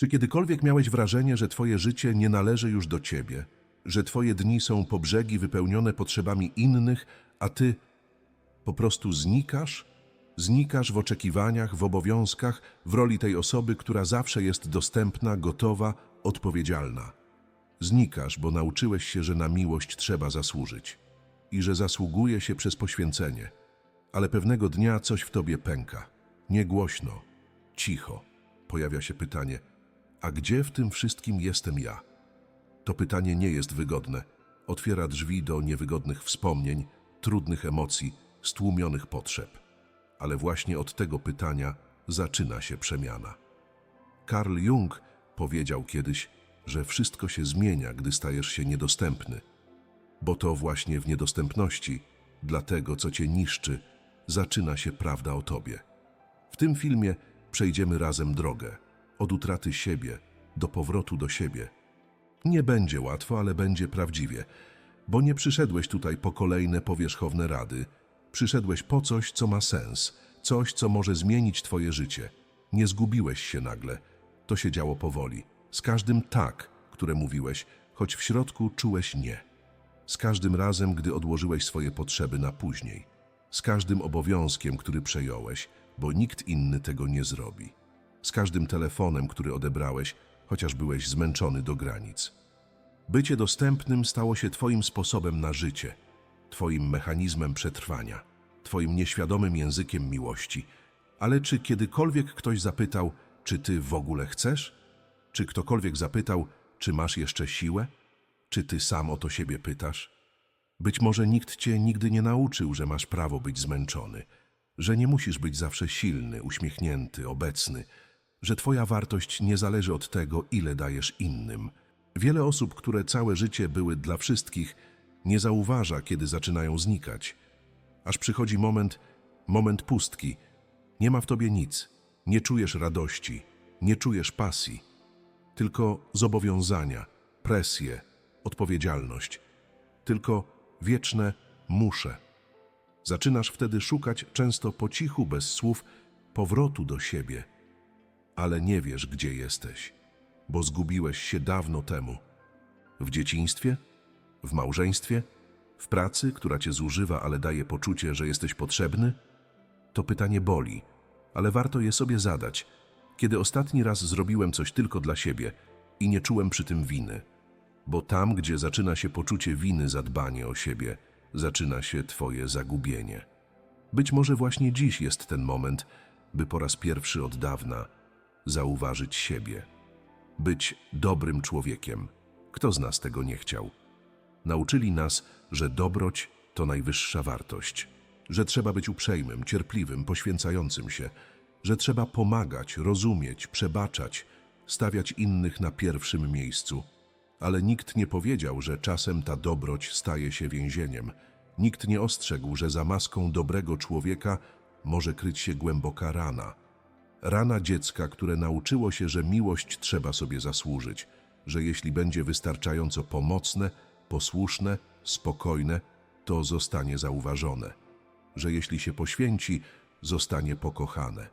Czy kiedykolwiek miałeś wrażenie, że twoje życie nie należy już do ciebie, że twoje dni są po brzegi wypełnione potrzebami innych, a ty po prostu znikasz? Znikasz w oczekiwaniach, w obowiązkach, w roli tej osoby, która zawsze jest dostępna, gotowa, odpowiedzialna. Znikasz, bo nauczyłeś się, że na miłość trzeba zasłużyć i że zasługuje się przez poświęcenie. Ale pewnego dnia coś w tobie pęka. Nie głośno, cicho. Pojawia się pytanie: a gdzie w tym wszystkim jestem ja? To pytanie nie jest wygodne. Otwiera drzwi do niewygodnych wspomnień, trudnych emocji, stłumionych potrzeb. Ale właśnie od tego pytania zaczyna się przemiana. Carl Jung powiedział kiedyś, że wszystko się zmienia, gdy stajesz się niedostępny, bo to właśnie w niedostępności, dla tego, co cię niszczy, zaczyna się prawda o tobie. W tym filmie przejdziemy razem drogę od utraty siebie do powrotu do siebie. Nie będzie łatwo, ale będzie prawdziwie, bo nie przyszedłeś tutaj po kolejne powierzchowne rady. Przyszedłeś po coś, co ma sens, coś, co może zmienić twoje życie. Nie zgubiłeś się nagle. To się działo powoli. Z każdym tak, które mówiłeś, choć w środku czułeś nie. Z każdym razem, gdy odłożyłeś swoje potrzeby na później. Z każdym obowiązkiem, który przejąłeś, bo nikt inny tego nie zrobi. Z każdym telefonem, który odebrałeś, chociaż byłeś zmęczony do granic. Bycie dostępnym stało się Twoim sposobem na życie, Twoim mechanizmem przetrwania, Twoim nieświadomym językiem miłości. Ale czy kiedykolwiek ktoś zapytał, czy Ty w ogóle chcesz? Czy ktokolwiek zapytał, czy masz jeszcze siłę? Czy Ty sam o to siebie pytasz? Być może nikt Cię nigdy nie nauczył, że masz prawo być zmęczony, że nie musisz być zawsze silny, uśmiechnięty, obecny, że Twoja wartość nie zależy od tego, ile dajesz innym. Wiele osób, które całe życie były dla wszystkich, nie zauważa, kiedy zaczynają znikać. Aż przychodzi moment, moment pustki. Nie ma w tobie nic. Nie czujesz radości, nie czujesz pasji. Tylko zobowiązania, presję, odpowiedzialność. Tylko wieczne muszę. Zaczynasz wtedy szukać, często po cichu, bez słów, powrotu do siebie. Ale nie wiesz, gdzie jesteś, bo zgubiłeś się dawno temu. W dzieciństwie? W małżeństwie? W pracy, która cię zużywa, ale daje poczucie, że jesteś potrzebny? To pytanie boli, ale warto je sobie zadać. Kiedy ostatni raz zrobiłem coś tylko dla siebie i nie czułem przy tym winy? Bo tam, gdzie zaczyna się poczucie winy za dbanie o siebie, zaczyna się Twoje zagubienie. Być może właśnie dziś jest ten moment, by po raz pierwszy od dawna zauważyć siebie. Być dobrym człowiekiem. Kto z nas tego nie chciał? Nauczyli nas, że dobroć to najwyższa wartość, że trzeba być uprzejmym, cierpliwym, poświęcającym się, że trzeba pomagać, rozumieć, przebaczać, stawiać innych na pierwszym miejscu. Ale nikt nie powiedział, że czasem ta dobroć staje się więzieniem. Nikt nie ostrzegł, że za maską dobrego człowieka może kryć się głęboka rana. Rana dziecka, które nauczyło się, że miłość trzeba sobie zasłużyć, że jeśli będzie wystarczająco pomocne, posłuszne, spokojne, to zostanie zauważone, że jeśli się poświęci, zostanie pokochane.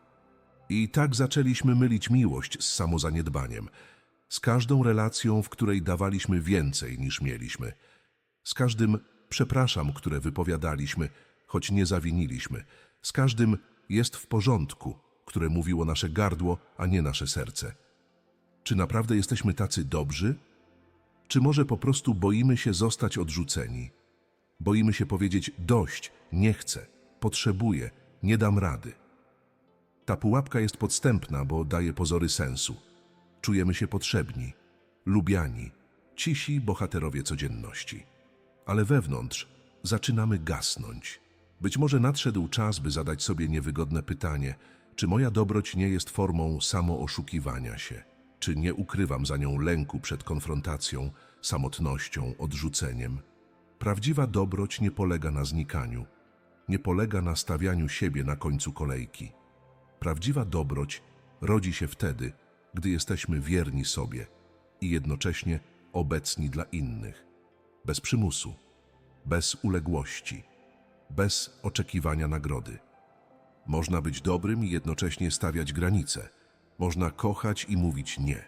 I tak zaczęliśmy mylić miłość z samozaniedbaniem, z każdą relacją, w której dawaliśmy więcej niż mieliśmy, z każdym przepraszam, które wypowiadaliśmy, choć nie zawiniliśmy, z każdym jest w porządku, które mówiło nasze gardło, a nie nasze serce. Czy naprawdę jesteśmy tacy dobrzy? Czy może po prostu boimy się zostać odrzuceni? Boimy się powiedzieć dość, nie chcę, potrzebuję, nie dam rady. Ta pułapka jest podstępna, bo daje pozory sensu. Czujemy się potrzebni, lubiani, cisi bohaterowie codzienności. Ale wewnątrz zaczynamy gasnąć. Być może nadszedł czas, by zadać sobie niewygodne pytanie, czy moja dobroć nie jest formą samooszukiwania się? Czy nie ukrywam za nią lęku przed konfrontacją, samotnością, odrzuceniem? Prawdziwa dobroć nie polega na znikaniu, nie polega na stawianiu siebie na końcu kolejki. Prawdziwa dobroć rodzi się wtedy, gdy jesteśmy wierni sobie i jednocześnie obecni dla innych, bez przymusu, bez uległości, bez oczekiwania nagrody. Można być dobrym i jednocześnie stawiać granice. Można kochać i mówić nie.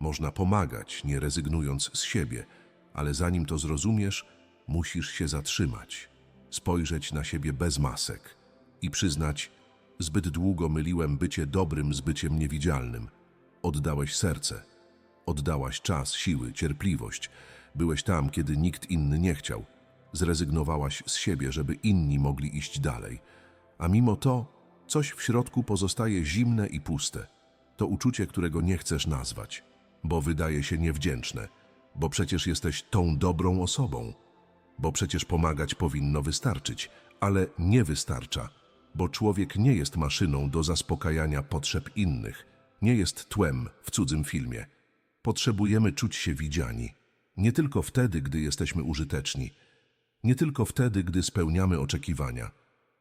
Można pomagać, nie rezygnując z siebie, ale zanim to zrozumiesz, musisz się zatrzymać, spojrzeć na siebie bez masek i przyznać, zbyt długo myliłem bycie dobrym z byciem niewidzialnym. Oddałeś serce, oddałaś czas, siły, cierpliwość. Byłeś tam, kiedy nikt inny nie chciał. Zrezygnowałaś z siebie, żeby inni mogli iść dalej. A mimo to coś w środku pozostaje zimne i puste. To uczucie, którego nie chcesz nazwać, bo wydaje się niewdzięczne, bo przecież jesteś tą dobrą osobą, bo przecież pomagać powinno wystarczyć, ale nie wystarcza, bo człowiek nie jest maszyną do zaspokajania potrzeb innych, nie jest tłem w cudzym filmie. Potrzebujemy czuć się widziani, nie tylko wtedy, gdy jesteśmy użyteczni, nie tylko wtedy, gdy spełniamy oczekiwania.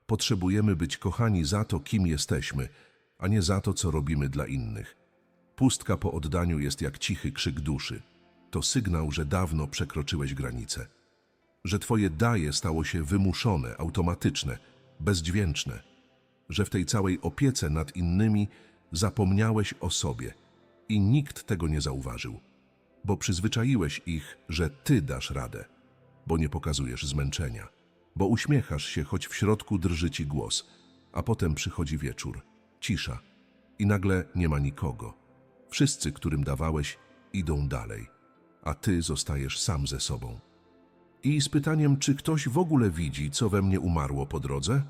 Potrzebujemy być kochani za to, kim jesteśmy, a nie za to, co robimy dla innych. Pustka po oddaniu jest jak cichy krzyk duszy. To sygnał, że dawno przekroczyłeś granicę. Że twoje daje stało się wymuszone, automatyczne, bezdźwięczne. Że w tej całej opiece nad innymi zapomniałeś o sobie i nikt tego nie zauważył. Bo przyzwyczaiłeś ich, że ty dasz radę bo nie pokazujesz zmęczenia, bo uśmiechasz się, choć w środku drży ci głos, a potem przychodzi wieczór, cisza i nagle nie ma nikogo. Wszyscy, którym dawałeś, idą dalej, a ty zostajesz sam ze sobą. I z pytaniem, czy ktoś w ogóle widzi, co we mnie umarło po drodze?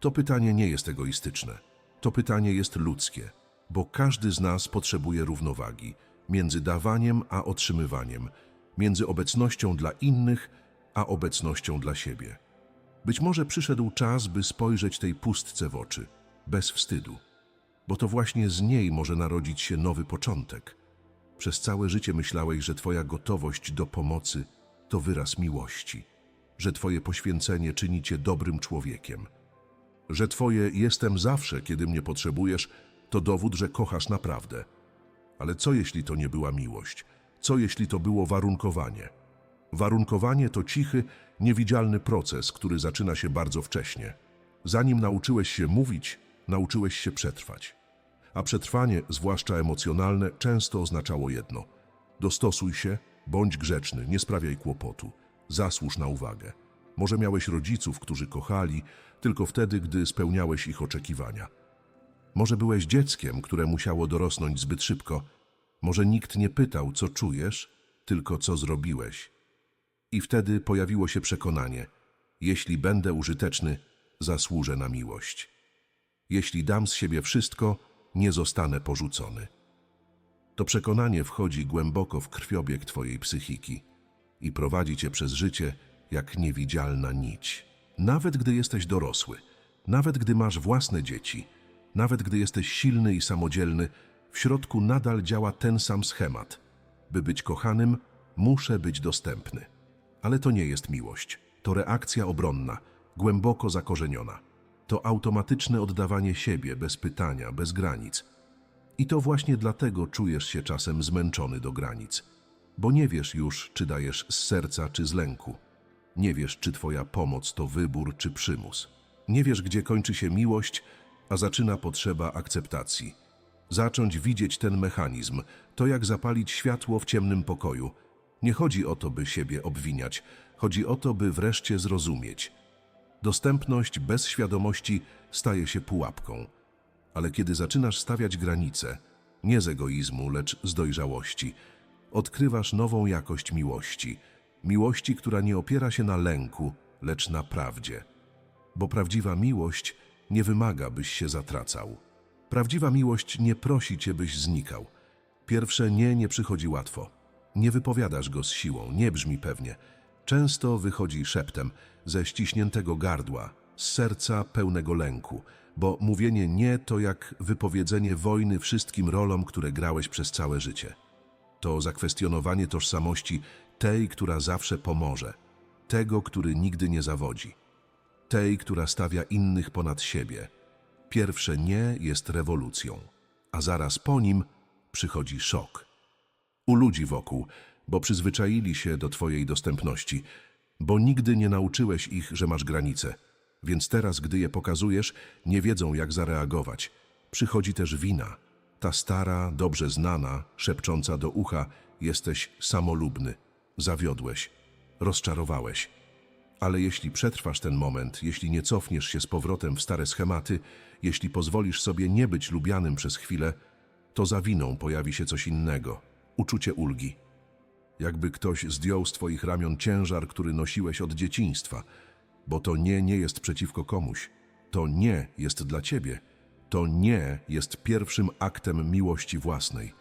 To pytanie nie jest egoistyczne. To pytanie jest ludzkie, bo każdy z nas potrzebuje równowagi między dawaniem a otrzymywaniem, między obecnością dla innych a obecnością dla siebie. Być może przyszedł czas, by spojrzeć tej pustce w oczy, bez wstydu, bo to właśnie z niej może narodzić się nowy początek. Przez całe życie myślałeś, że Twoja gotowość do pomocy to wyraz miłości, że Twoje poświęcenie czyni Cię dobrym człowiekiem, że Twoje jestem zawsze, kiedy mnie potrzebujesz, to dowód, że kochasz naprawdę. Ale co jeśli to nie była miłość? Co jeśli to było warunkowanie? Warunkowanie to cichy, niewidzialny proces, który zaczyna się bardzo wcześnie. Zanim nauczyłeś się mówić, nauczyłeś się przetrwać. A przetrwanie, zwłaszcza emocjonalne, często oznaczało jedno: dostosuj się, bądź grzeczny, nie sprawiaj kłopotu, zasłuż na uwagę. Może miałeś rodziców, którzy kochali tylko wtedy, gdy spełniałeś ich oczekiwania. Może byłeś dzieckiem, które musiało dorosnąć zbyt szybko. Może nikt nie pytał, co czujesz, tylko co zrobiłeś. I wtedy pojawiło się przekonanie: jeśli będę użyteczny, zasłużę na miłość. Jeśli dam z siebie wszystko, nie zostanę porzucony. To przekonanie wchodzi głęboko w krwiobieg Twojej psychiki i prowadzi Cię przez życie jak niewidzialna nić. Nawet gdy jesteś dorosły, nawet gdy masz własne dzieci, nawet gdy jesteś silny i samodzielny, w środku nadal działa ten sam schemat. By być kochanym, muszę być dostępny. Ale to nie jest miłość. To reakcja obronna, głęboko zakorzeniona. To automatyczne oddawanie siebie bez pytania, bez granic. I to właśnie dlatego czujesz się czasem zmęczony do granic. Bo nie wiesz już, czy dajesz z serca, czy z lęku. Nie wiesz, czy twoja pomoc to wybór, czy przymus. Nie wiesz, gdzie kończy się miłość, a zaczyna potrzeba akceptacji. Zacząć widzieć ten mechanizm, to jak zapalić światło w ciemnym pokoju – nie chodzi o to, by siebie obwiniać, chodzi o to, by wreszcie zrozumieć. Dostępność bez świadomości staje się pułapką, ale kiedy zaczynasz stawiać granice, nie z egoizmu, lecz z dojrzałości, odkrywasz nową jakość miłości. Miłości, która nie opiera się na lęku, lecz na prawdzie. Bo prawdziwa miłość nie wymaga, byś się zatracał. Prawdziwa miłość nie prosi cię, byś znikał. Pierwsze nie nie przychodzi łatwo. Nie wypowiadasz go z siłą, nie brzmi pewnie. Często wychodzi szeptem, ze ściśniętego gardła, z serca pełnego lęku, bo mówienie nie to jak wypowiedzenie wojny wszystkim rolom, które grałeś przez całe życie. To zakwestionowanie tożsamości tej, która zawsze pomoże, tego, który nigdy nie zawodzi, tej, która stawia innych ponad siebie. Pierwsze nie jest rewolucją, a zaraz po nim przychodzi szok u ludzi wokół, bo przyzwyczaili się do Twojej dostępności, bo nigdy nie nauczyłeś ich, że masz granice, więc teraz, gdy je pokazujesz, nie wiedzą, jak zareagować. Przychodzi też wina. Ta stara, dobrze znana, szepcząca do ucha, jesteś samolubny, zawiodłeś, rozczarowałeś. Ale jeśli przetrwasz ten moment, jeśli nie cofniesz się z powrotem w stare schematy, jeśli pozwolisz sobie nie być lubianym przez chwilę, to za winą pojawi się coś innego uczucie ulgi. Jakby ktoś zdjął z twoich ramion ciężar, który nosiłeś od dzieciństwa, bo to nie nie jest przeciwko komuś. To nie jest dla ciebie. To nie jest pierwszym aktem miłości własnej.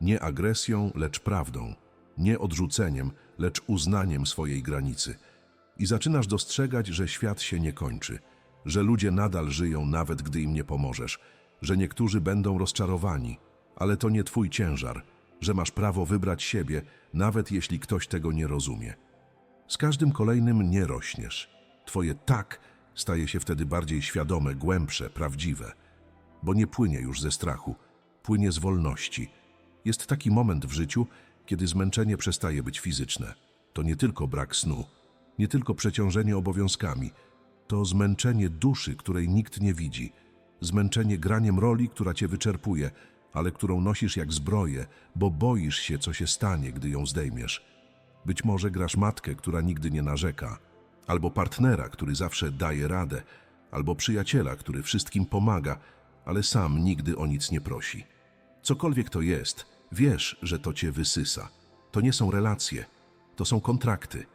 Nie agresją, lecz prawdą. Nie odrzuceniem, lecz uznaniem swojej granicy. I zaczynasz dostrzegać, że świat się nie kończy, że ludzie nadal żyją, nawet gdy im nie pomożesz, że niektórzy będą rozczarowani, ale to nie twój ciężar, że masz prawo wybrać siebie, nawet jeśli ktoś tego nie rozumie. Z każdym kolejnym nie rośniesz. Twoje tak staje się wtedy bardziej świadome, głębsze, prawdziwe, bo nie płynie już ze strachu, płynie z wolności. Jest taki moment w życiu, kiedy zmęczenie przestaje być fizyczne. To nie tylko brak snu, nie tylko przeciążenie obowiązkami, to zmęczenie duszy, której nikt nie widzi, zmęczenie graniem roli, która cię wyczerpuje, ale którą nosisz jak zbroję, bo boisz się, co się stanie, gdy ją zdejmiesz. Być może grasz matkę, która nigdy nie narzeka, albo partnera, który zawsze daje radę, albo przyjaciela, który wszystkim pomaga, ale sam nigdy o nic nie prosi. Cokolwiek to jest, wiesz, że to cię wysysa. To nie są relacje, to są kontrakty.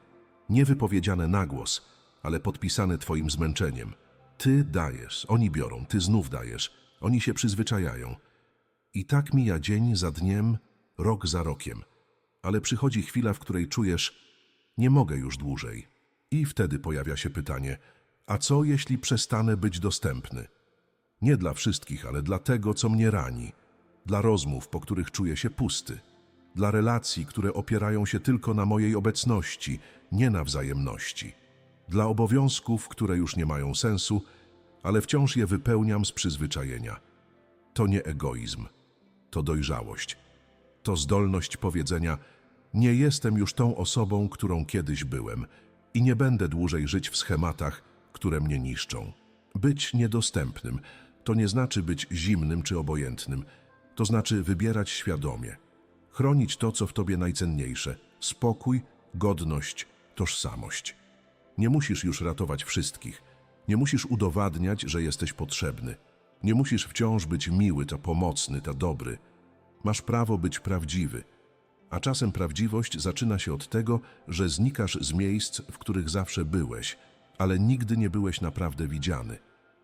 Nie wypowiedziane na głos, ale podpisane twoim zmęczeniem. Ty dajesz, oni biorą, ty znów dajesz, oni się przyzwyczajają. I tak mija dzień za dniem, rok za rokiem. Ale przychodzi chwila, w której czujesz, nie mogę już dłużej. I wtedy pojawia się pytanie, a co jeśli przestanę być dostępny? Nie dla wszystkich, ale dla tego, co mnie rani. Dla rozmów, po których czuję się pusty. Dla relacji, które opierają się tylko na mojej obecności, nie na wzajemności. Dla obowiązków, które już nie mają sensu, ale wciąż je wypełniam z przyzwyczajenia. To nie egoizm, to dojrzałość. To zdolność powiedzenia: Nie jestem już tą osobą, którą kiedyś byłem i nie będę dłużej żyć w schematach, które mnie niszczą. Być niedostępnym to nie znaczy być zimnym czy obojętnym, to znaczy wybierać świadomie, chronić to, co w tobie najcenniejsze spokój, godność, tożsamość. Nie musisz już ratować wszystkich, nie musisz udowadniać, że jesteś potrzebny. Nie musisz wciąż być miły, to pomocny, to dobry. Masz prawo być prawdziwy. A czasem prawdziwość zaczyna się od tego, że znikasz z miejsc, w których zawsze byłeś, ale nigdy nie byłeś naprawdę widziany.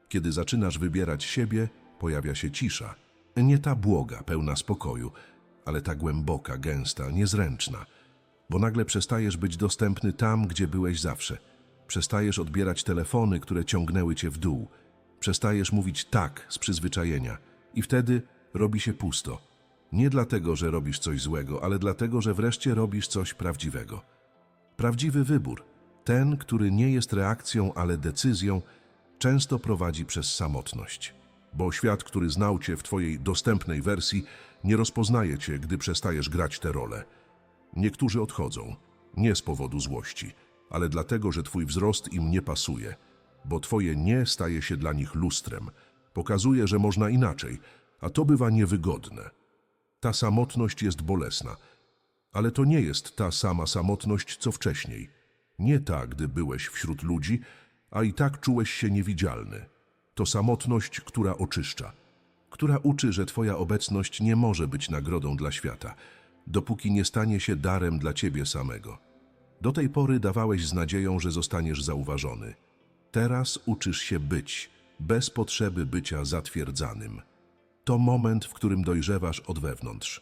Kiedy zaczynasz wybierać siebie, pojawia się cisza. Nie ta błoga, pełna spokoju, ale ta głęboka, gęsta, niezręczna. Bo nagle przestajesz być dostępny tam, gdzie byłeś zawsze. Przestajesz odbierać telefony, które ciągnęły cię w dół. Przestajesz mówić tak z przyzwyczajenia i wtedy robi się pusto. Nie dlatego, że robisz coś złego, ale dlatego, że wreszcie robisz coś prawdziwego. Prawdziwy wybór, ten, który nie jest reakcją, ale decyzją, często prowadzi przez samotność. Bo świat, który znał cię w twojej dostępnej wersji, nie rozpoznaje cię, gdy przestajesz grać tę rolę. Niektórzy odchodzą, nie z powodu złości, ale dlatego, że twój wzrost im nie pasuje – bo twoje nie staje się dla nich lustrem. Pokazuje, że można inaczej, a to bywa niewygodne. Ta samotność jest bolesna, ale to nie jest ta sama samotność, co wcześniej. Nie ta, gdy byłeś wśród ludzi, a i tak czułeś się niewidzialny. To samotność, która oczyszcza, która uczy, że twoja obecność nie może być nagrodą dla świata, dopóki nie stanie się darem dla ciebie samego. Do tej pory dawałeś z nadzieją, że zostaniesz zauważony – Teraz uczysz się być, bez potrzeby bycia zatwierdzanym. To moment, w którym dojrzewasz od wewnątrz.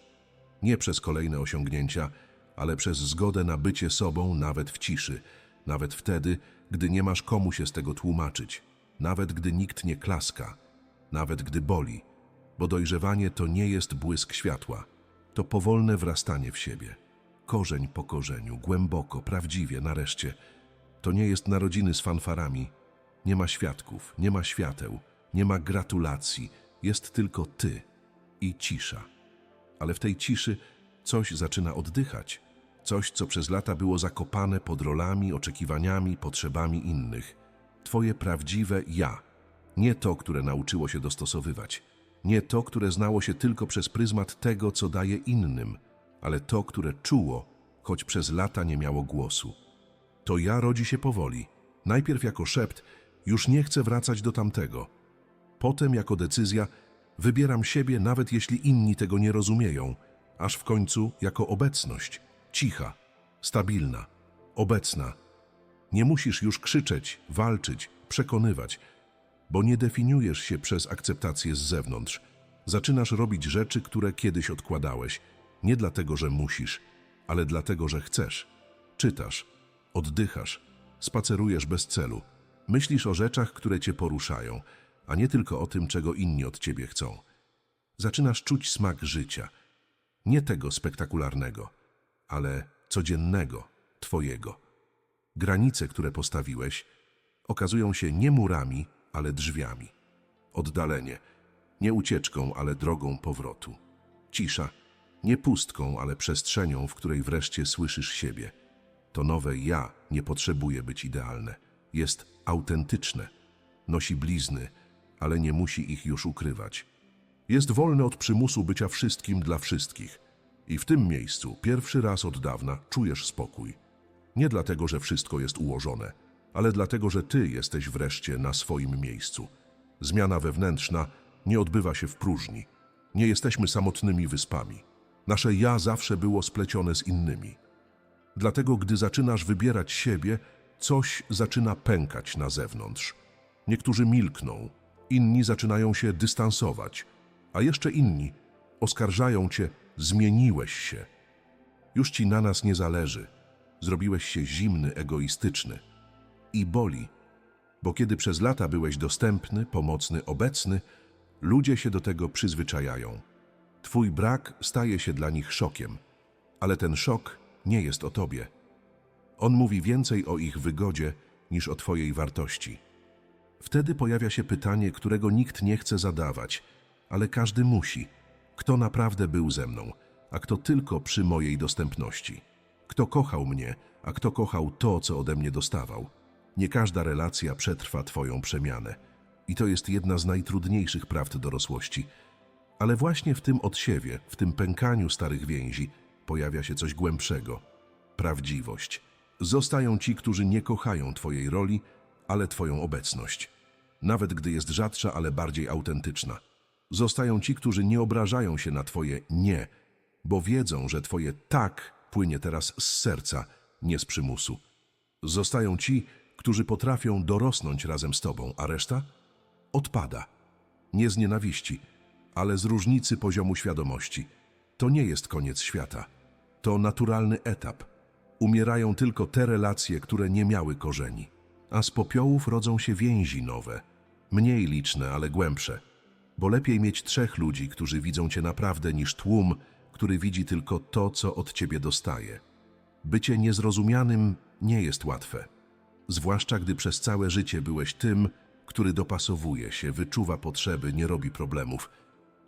Nie przez kolejne osiągnięcia, ale przez zgodę na bycie sobą nawet w ciszy, nawet wtedy, gdy nie masz komu się z tego tłumaczyć, nawet gdy nikt nie klaska, nawet gdy boli, bo dojrzewanie to nie jest błysk światła, to powolne wrastanie w siebie. Korzeń po korzeniu, głęboko, prawdziwie, nareszcie. To nie jest narodziny z fanfarami, nie ma świadków, nie ma świateł, nie ma gratulacji, jest tylko ty i cisza. Ale w tej ciszy coś zaczyna oddychać, coś, co przez lata było zakopane pod rolami, oczekiwaniami, potrzebami innych. Twoje prawdziwe ja, nie to, które nauczyło się dostosowywać, Nie to, które znało się tylko przez pryzmat tego, co daje innym, ale to, które czuło, choć przez lata nie miało głosu. To ja rodzi się powoli. Najpierw jako szept, już nie chcę wracać do tamtego. Potem jako decyzja, wybieram siebie, nawet jeśli inni tego nie rozumieją, aż w końcu jako obecność, cicha, stabilna, obecna. Nie musisz już krzyczeć, walczyć, przekonywać, bo nie definiujesz się przez akceptację z zewnątrz. Zaczynasz robić rzeczy, które kiedyś odkładałeś, nie dlatego, że musisz, ale dlatego, że chcesz. Czytasz, oddychasz, spacerujesz bez celu, myślisz o rzeczach, które cię poruszają, a nie tylko o tym, czego inni od ciebie chcą. Zaczynasz czuć smak życia, nie tego spektakularnego, ale codziennego, twojego. Granice, które postawiłeś, okazują się nie murami, ale drzwiami. Oddalenie, nie ucieczką, ale drogą powrotu. Cisza, nie pustką, ale przestrzenią, w której wreszcie słyszysz siebie. To nowe ja nie potrzebuje być idealne. Jest autentyczne. Nosi blizny, ale nie musi ich już ukrywać. Jest wolne od przymusu bycia wszystkim dla wszystkich. I w tym miejscu pierwszy raz od dawna czujesz spokój. Nie dlatego, że wszystko jest ułożone, ale dlatego, że ty jesteś wreszcie na swoim miejscu. Zmiana wewnętrzna nie odbywa się w próżni. Nie jesteśmy samotnymi wyspami. Nasze ja zawsze było splecione z innymi. Dlatego, gdy zaczynasz wybierać siebie, coś zaczyna pękać na zewnątrz. Niektórzy milkną, inni zaczynają się dystansować, a jeszcze inni oskarżają cię, zmieniłeś się. Już ci na nas nie zależy. Zrobiłeś się zimny, egoistyczny. I boli, bo kiedy przez lata byłeś dostępny, pomocny, obecny, ludzie się do tego przyzwyczajają. Twój brak staje się dla nich szokiem, ale ten szok nie jest o tobie. On mówi więcej o ich wygodzie niż o twojej wartości. Wtedy pojawia się pytanie, którego nikt nie chce zadawać, ale każdy musi. Kto naprawdę był ze mną, a kto tylko przy mojej dostępności? Kto kochał mnie, a kto kochał to, co ode mnie dostawał? Nie każda relacja przetrwa twoją przemianę. I to jest jedna z najtrudniejszych prawd dorosłości. Ale właśnie w tym odsiewie, w tym pękaniu starych więzi, pojawia się coś głębszego prawdziwość. Zostają ci, którzy nie kochają Twojej roli, ale Twoją obecność. Nawet gdy jest rzadsza, ale bardziej autentyczna. Zostają ci, którzy nie obrażają się na Twoje nie, bo wiedzą, że Twoje tak płynie teraz z serca, nie z przymusu. Zostają ci, którzy potrafią dorosnąć razem z Tobą, a reszta odpada. Nie z nienawiści, ale z różnicy poziomu świadomości. To nie jest koniec świata. To naturalny etap. Umierają tylko te relacje, które nie miały korzeni. A z popiołów rodzą się więzi nowe. Mniej liczne, ale głębsze. Bo lepiej mieć trzech ludzi, którzy widzą cię naprawdę, niż tłum, który widzi tylko to, co od ciebie dostaje. Bycie niezrozumianym nie jest łatwe. Zwłaszcza gdy przez całe życie byłeś tym, który dopasowuje się, wyczuwa potrzeby, nie robi problemów.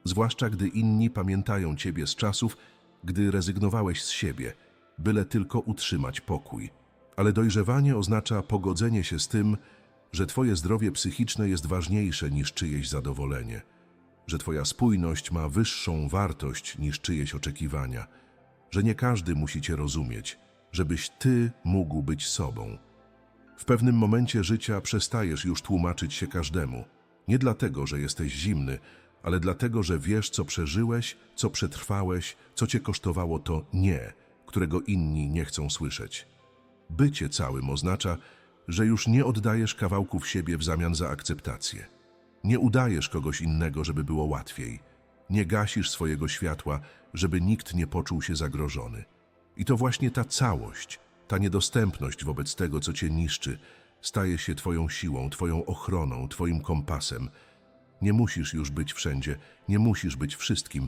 Zwłaszcza gdy inni pamiętają ciebie z czasów, gdy rezygnowałeś z siebie, byle tylko utrzymać pokój. Ale dojrzewanie oznacza pogodzenie się z tym, że twoje zdrowie psychiczne jest ważniejsze niż czyjeś zadowolenie, że twoja spójność ma wyższą wartość niż czyjeś oczekiwania, że nie każdy musi cię rozumieć, żebyś ty mógł być sobą. W pewnym momencie życia przestajesz już tłumaczyć się każdemu. Nie dlatego, że jesteś zimny, ale dlatego, że wiesz, co przeżyłeś, co przetrwałeś, co cię kosztowało to nie, którego inni nie chcą słyszeć. Bycie całym oznacza, że już nie oddajesz kawałków siebie w zamian za akceptację. Nie udajesz kogoś innego, żeby było łatwiej. Nie gasisz swojego światła, żeby nikt nie poczuł się zagrożony. I to właśnie ta całość, ta niedostępność wobec tego, co cię niszczy, staje się twoją siłą, twoją ochroną, twoim kompasem. Nie musisz już być wszędzie, nie musisz być wszystkim.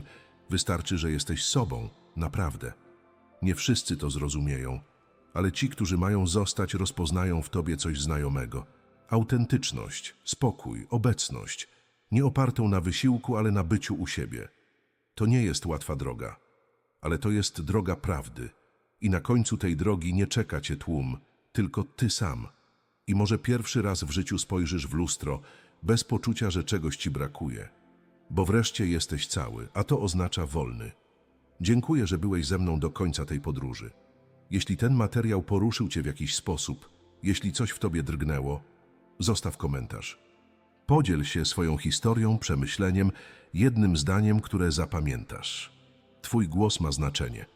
Wystarczy, że jesteś sobą, naprawdę. Nie wszyscy to zrozumieją, ale ci, którzy mają zostać, rozpoznają w tobie coś znajomego. Autentyczność, spokój, obecność, nie opartą na wysiłku, ale na byciu u siebie. To nie jest łatwa droga, ale to jest droga prawdy. I na końcu tej drogi nie czeka cię tłum, tylko ty sam. I może pierwszy raz w życiu spojrzysz w lustro bez poczucia, że czegoś ci brakuje. bo wreszcie jesteś cały, a to oznacza wolny. Dziękuję, że byłeś ze mną do końca tej podróży. Jeśli ten materiał poruszył Cię w jakiś sposób, jeśli coś w Tobie drgnęło, zostaw komentarz. Podziel się swoją historią, przemyśleniem, jednym zdaniem, które zapamiętasz. Twój głos ma znaczenie.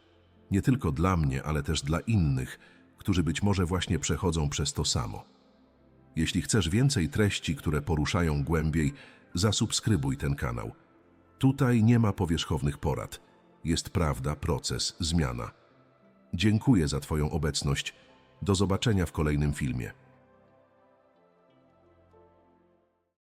Nie tylko dla mnie, ale też dla innych, którzy być może właśnie przechodzą przez to samo. Jeśli chcesz więcej treści, które poruszają głębiej, zasubskrybuj ten kanał. Tutaj nie ma powierzchownych porad. Jest prawda, proces, zmiana. Dziękuję za Twoją obecność. Do zobaczenia w kolejnym filmie.